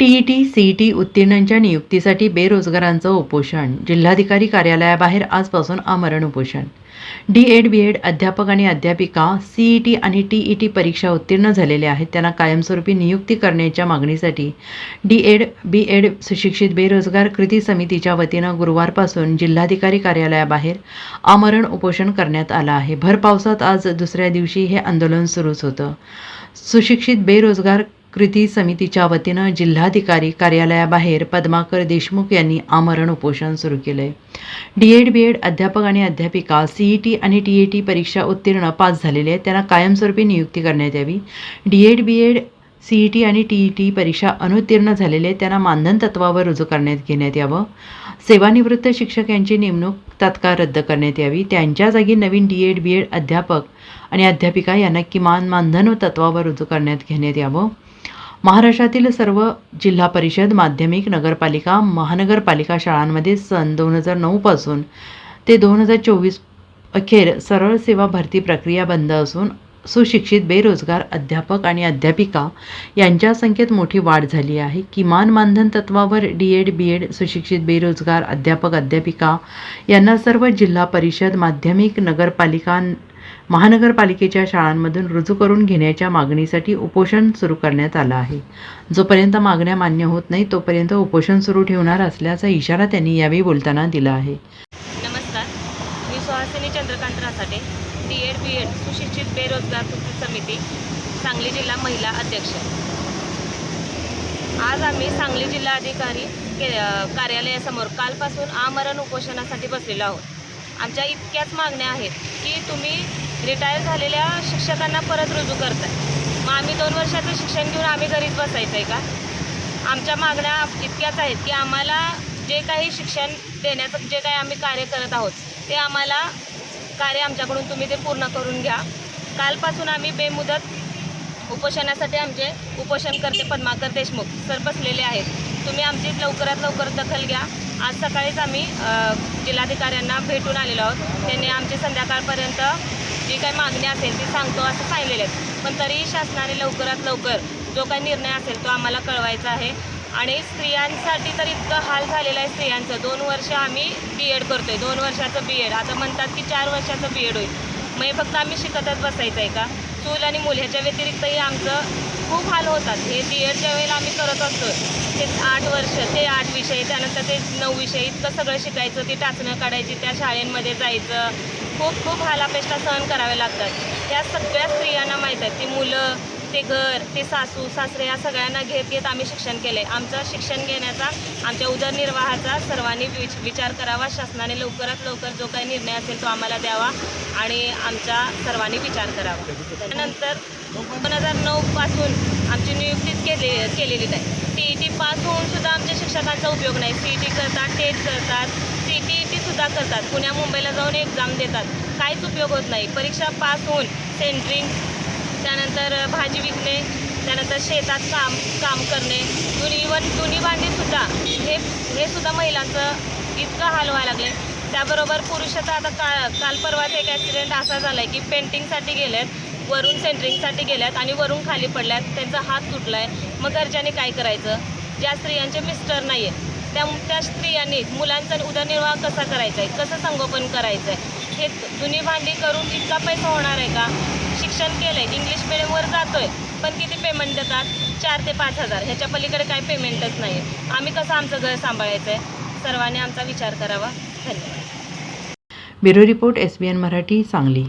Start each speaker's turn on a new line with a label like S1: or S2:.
S1: TET CET उत्तीर्णांच्या नियुक्तीसाठी बेरोजगारांचं उपोषण. जिल्हाधिकारी कार्यालयाबाहेर आजपासून आमरण उपोषण. डी एड बी एड अध्यापक आणि अध्यापिका सीईटी आणि टीईटी परीक्षा उत्तीर्ण झालेल्या आहेत. त्यांना कायमस्वरूपी नियुक्ती करण्याच्या मागणीसाठी डी एड बी एड सुशिक्षित बेरोजगार कृती समितीच्या वतीनं गुरुवारपासून जिल्हाधिकारी कार्यालयाबाहेर आमरण उपोषण करण्यात आलं आहे. भर पावसात आज दुसऱ्या दिवशी हे आंदोलन सुरूच होतं. सुशिक्षित बेरोजगार कृती समितीच्या वतीनं जिल्हाधिकारी कार्यालयाबाहेर पद्माकर देशमुख यांनी आमरण उपोषण सुरू केलं आहे डी एड बी एड अध्यापक आणि अध्यापिका सी ई टी आणि टी ए टी परीक्षा उत्तीर्ण पास झालेले आहेत. त्यांना कायमस्वरूपी नियुक्ती करण्यात यावी. D Ed B Ed C E T आणि टी ई टी परीक्षा अनुत्तीर्ण झालेले आहेत. त्यांना मानधन तत्वावर रुजू करण्यात घेण्यात यावं. सेवानिवृत्त शिक्षक यांची नेमणूक तात्काळ रद्द करण्यात यावी. त्यांच्या जागी नवीन डी एड बी एड अध्यापक आणि अध्यापिका यांना किमान मानधन तत्वावर रुजू करण्यात घेण्यात यावं. महाराष्ट्रातील सर्व जिल्हा परिषद माध्यमिक नगरपालिका महानगरपालिका शाळांमध्ये सन दोन हजार नऊपासून ते दोन हजार चोवीस अखेर सरळ सेवा भरती प्रक्रिया बंद असून सुशिक्षित बेरोजगार अध्यापक आणि अध्यापिका यांच्या संख्येत मोठी वाढ झाली आहे. किमान मानधन तत्वावर डी एड बी एड सुशिक्षित बेरोजगार अध्यापक अध्यापिका यांना सर्व जिल्हा परिषद माध्यमिक नगरपालिका महानगरपालिकेच्या शाळांमधून रुजू करून घेण्याच्या मागणीसाठी उपोषण सुरू करण्यात आलं आहे. जोपर्यंत मागण्या मान्य होत नाही तोपर्यंत उपोषण सुरू ठेवणार असल्याचा इशारा त्यांनी यावेळी बोलताना दिला आहे.
S2: नमस्कार. मी Suhasini Chandrakant Rasate D Ed B Ed सुशिक्षित बेरोजगार कृती समिती सांगली जिल्हा महिला अध्यक्ष. आज आम्ही सांगली जिल्हाधिकारी के कार्यालयासमोर कालपासून आमरण उपोषणासाठी बसलेलो आहोत. आमच्या इतक्याच मागण्या आहेत की तुम्ही रिटायर झालेल्या शिक्षकांना परत रुजू करताय. मग आम्ही दोन वर्षाचं शिक्षण घेऊन आम्ही घरीच बसायचं आहे का? आमच्या मागण्या इतक्याच आहेत की आम्हाला जे काही शिक्षण देण्याचं जे काही आम्ही कार्य करत आहोत ते आम्हाला कार्य आमच्याकडून तुम्ही ते पूर्ण करून घ्या. कालपासून आम्ही बेमुदत उपोषणासाठी आमचे उपोषणकर्ते पद्माकर देशमुख सर बसलेले आहेत. तुम्ही आमची लवकरात लवकर दखल घ्या. आज सकाळीच आम्ही जिल्हाधिकाऱ्यांना भेटून आलेलो आहोत. त्यांनी आमची संध्याकाळपर्यंत जी काही मागणी असेल ती सांगतो असं सांगितलेले आहेत पण तरीही शासनाने लवकरात लवकर जो काही निर्णय असेल तो आम्हाला कळवायचा आहे. आणि स्त्रियांसाठी तर इतकं हाल झालेलं आहे स्त्रियांचं. दोन वर्ष आम्ही बी एड करतो आहे दोन वर्षाचं बी एड आता म्हणतात की चार वर्षाचं बी एड होईल. मग हे फक्त आम्ही शिकतच बसायचं आहे का? चूल आणि मूल ह्याच्या व्यतिरिक्तही आमचं खूप हाल होतात. हे बी एडच्या वेळेला आम्ही करत असतो ते आठ वर्ष ते आठ विषय त्यानंतर ते नऊ विषय इतकं सगळं शिकायचं ती टाचणं काढायची त्या शाळेमध्ये जायचं. खूप खूप हालापेष्टा सहन करावे लागतात. त्या सगळ्या स्त्रियांना माहीत आहेत ती मुलं ते घर ते सासू सासरे या सगळ्यांना घेत घेत आम्ही शिक्षण केले आमचं शिक्षण घेण्याचा आमच्या उदरनिर्वाहाचा सर्वांनी विच विचार करावा. शासनाने लवकरात लवकर जो काही निर्णय असेल तो आम्हाला द्यावा आणि आमच्या सर्वांनी विचार करावा. त्यानंतर दोन हजार नऊपासून आमची नियुक्तीच केली केलेली नाही. टी ई टी पास होऊन सुद्धा आमच्या शिक्षकांचा उपयोग नाही. सी ई टी करतात टेट करतात सी टी ई टीसुद्धा करतात. पुण्या मुंबईला जाऊन एक्झाम देतात. काहीच उपयोग होत नाही. परीक्षा पास होऊन सेंट्रिंग त्यानंतर भाजी विकणे त्यानंतर शेतात काम काम करणे दुनी इवन दुनी भांडीसुद्धा हे हे सुद्धा महिलांचं इतकं हाल व्हायला लागले. त्याबरोबर पुरुषाचा आता का काल परवाच एक ॲक्सिडेंट असा झाला आहे की पेंटिंगसाठी गेलेत वरून सेंटरिंगसाठी गेल्यात आणि वरून खाली पडल्यात. त्यांचा हात तुटला आहे मग घरच्यांनी काय करायचं? ज्या स्त्रियांचे मिस्टर नाही आहे त्या त्या स्त्रियांनी मुलांचा उदरनिर्वाह कसा करायचा आहे कसं संगोपन करायचं आहे हे जुनी भांडी करून इतका पैसा होणार आहे का? शिक्षण केलं आहे इंग्लिश मिडियमवर जातोय. पण किती पेमेंट देतात? चार ते पाच हजार. ह्याच्या पलीकडे काय पेमेंटच नाही आहे आम्ही कसं आमचं घर सांभाळायचं आहे सर्वांनी आमचा विचार करावा. धन्यवाद.
S1: Bureau report S B N Marathi Sangli.